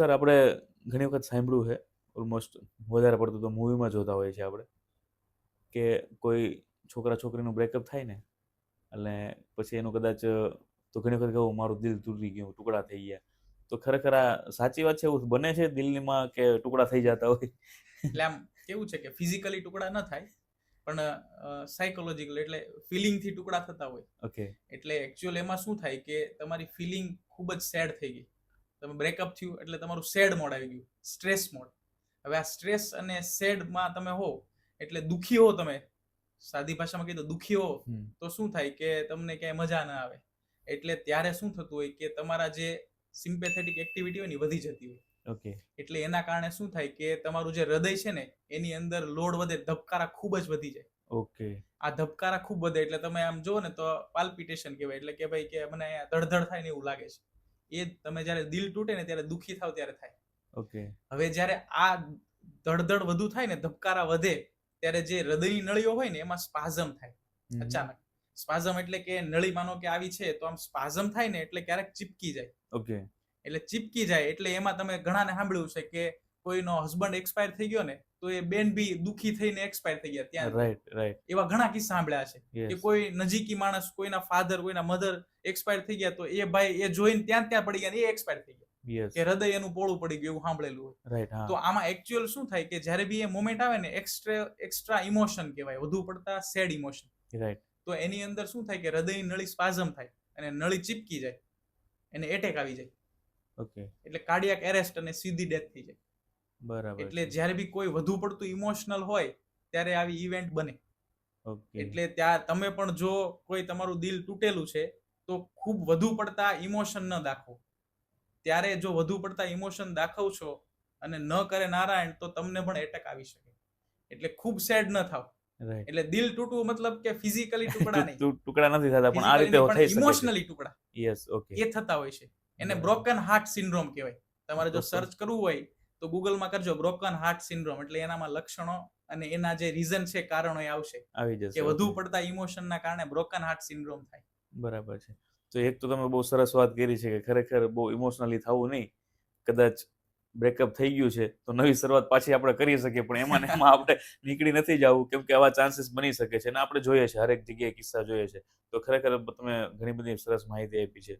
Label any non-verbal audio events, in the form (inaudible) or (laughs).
Sir આપણે ઘણી વખત સાંભળ્યું છે ઓલમોસ્ટ વધારે પડતું તો મૂવીમાં જોતા હોઈએ છીએ આપણે કે કોઈ છોકરા છોકરીનું બ્રેકઅપ થાય ને એટલે પછી એનું કદાચ તો ઘણી વખત કહું મારું દિલ તૂટી ગયું ટુકડા થઈ ગયા. તો ખરેખર આ સાચી વાત છે એવું બને છે દિલમાં કે ટુકડા થઈ જતા હોય? એટલે આમ કેવું છે કે ફિઝિકલી ટુકડા ન થાય પણ સાયકોલોજીકલ એટલે ફિલિંગથી ટુકડા થતા હોય. ઓકે એટલે એકચ્યુઅલ એમાં શું થાય કે તમારી ફિલિંગ ખૂબ જ સેડ થઈ ગઈ. તમે બ્રેકઅપ થયું એટલે તમારું સેડ મોડ આવી ગયું સ્ટ્રેસ મોડ હવે આ સ્ટ્રેસ અને સેડમાં તમે હો એટલે દુખી હો તમે. સાદી ભાષામાં કહીએ તો દુખી હો તો શું થાય કે તમને ક્યાંય મજા ના આવે? એટલે ત્યારે શું થતું હોય કે તમારા જે સિમ્પેથેટિક એક્ટિવિટી હોય ને વધી જતી હોય. ઓકે એટલે એના કારણે શું થાય કે તમારું જે હૃદય છે ને એની અંદર લોડ વધે ધબકારા ખૂબ જ વધી જાય. ઓકે આ ધબકારા ખૂબ વધે એટલે તમે આમ જુઓ ને તો પાલ્પિટેશન કહેવાય. એટલે કે ભાઈ કે મને ધડધડ થાય ને એવું લાગે છે. એ તમે જ્યારે દિલ તૂટે ને ત્યારે દુઃખી થાવ ત્યારે થાય. ઓકે હવે જ્યારે આ ધડધડ વધુ થાય ને ધબકારા વધે ત્યારે જે હૃદયની નળીઓ હોય ને એમાં સ્પાઝમ થાય અચાનક. સ્પાઝમ એટલે કે નળી માનો કે આવી છે તો આમ સ્પાઝમ થાય ને એટલે ક્યારેક ચીપકી જાય. ઓકે એટલે ચીપકી જાય એટલે એમાં તમે ઘણાને સાંભળ્યું છે કે કોઈનો હસબન્ડ એક્સપાયર થઈ ગયો ને તો એ બેન બી દુખી થઈને એક્સપાયર થઈ ગયા ત્યાં. રાઈટ રાઈટ એવા ઘણા કિસ્સા સાંભળ્યા છે કે કોઈ નજીકી માણસ કોઈના ફાધર કોઈના મધર એક્સપાયર થઈ ગયા તો એ ભાઈ એ જોઈને ત્યાં ત્યાં પડી ગયા ને એ એક્સપાયર થઈ ગયા. કે હૃદય એનું પોળું પડી ગયું એવું સાંભળેલું હોય. રાઈટ તો આમાં એકચ્યુઅલ શું થાય કે જ્યારે બી એ મોમેન્ટ આવે ને એક્સ્ટ્રા એક્સ્ટ્રા ઇમોશન કહેવાય. વધુ પડતા સેડ ઇમોશન રાઈટ તો એની અંદર શું થાય કે હૃદયની નળી સ્પાઝમ થાય અને નળી ચીપકી જાય. એને એટેક આવી જાય. ઓકે એટલે કાર્ડિયાક એરેસ્ટ અને સીધી ડેથ થઈ જાય. બરાબર એટલે. જ્યારે બી કોઈ વધુ પડતું ઇમોશનલ હોય ત્યારે આવી ઇવેન્ટ બને. એટલે ત્યાં તમે પણ જો કોઈ તમારું દિલ તૂટેલું છે તો ખૂબ વધુ પડતા ઇમોશન ન દાખવો. ત્યારે જો વધુ પડતા ઇમોશન દાખવશો અને ન કરે નારાયણ તો તમને પણ એટેક આવી શકે. એટલે ખૂબ સેડ ન થાવ. એટલે દિલ તૂટવું મતલબ કે ફિઝિકલી (laughs) ટુકડા નહીં. ટુકડા નથી થતા પણ આ રીતે થઈ શકે ઇમોશનલી ટુકડા. યસ ઓકે એ થતા હોય છે. એને બ્રોકન હાર્ટ સિન્ડ્રોમ કહેવાય. તમારે જો સર્ચ કરવું હોય તો ગૂગલમાં કરજો બ્રોકન હાર્ટ સિન્ડ્રોમ એટલે એનામાં લક્ષણો અને એના જે રીઝન છે કારણો એ આવશે. આવી જશે કે વધુ. પડતા ઇમોશનના કારણે બ્રોકન હાર્ટ સિન્ડ્રોમ થાય. બરાબર છે. તો એક તો તમે બહુ સરસ વાત કરી છે કે ખરેખર બહુ ઇમોશનલી થવું નહીં. કદાચ બ્રેકઅપ થઈ ગયું છે તો નવી શરૂઆત પાછી આપણે કરી શકીએ પણ એમાં (laughs) એમાં આપણે નીકળી નથી જવું કેમ કે આવા ચાન્સીસ બની શકે છે અને આપણે જોઈએ છે હરેક જગ્યાએ કિસ્સા જોઈએ છે. તો ખરેખર તમે ઘણી બધી સરસ માહિતી આપી છે.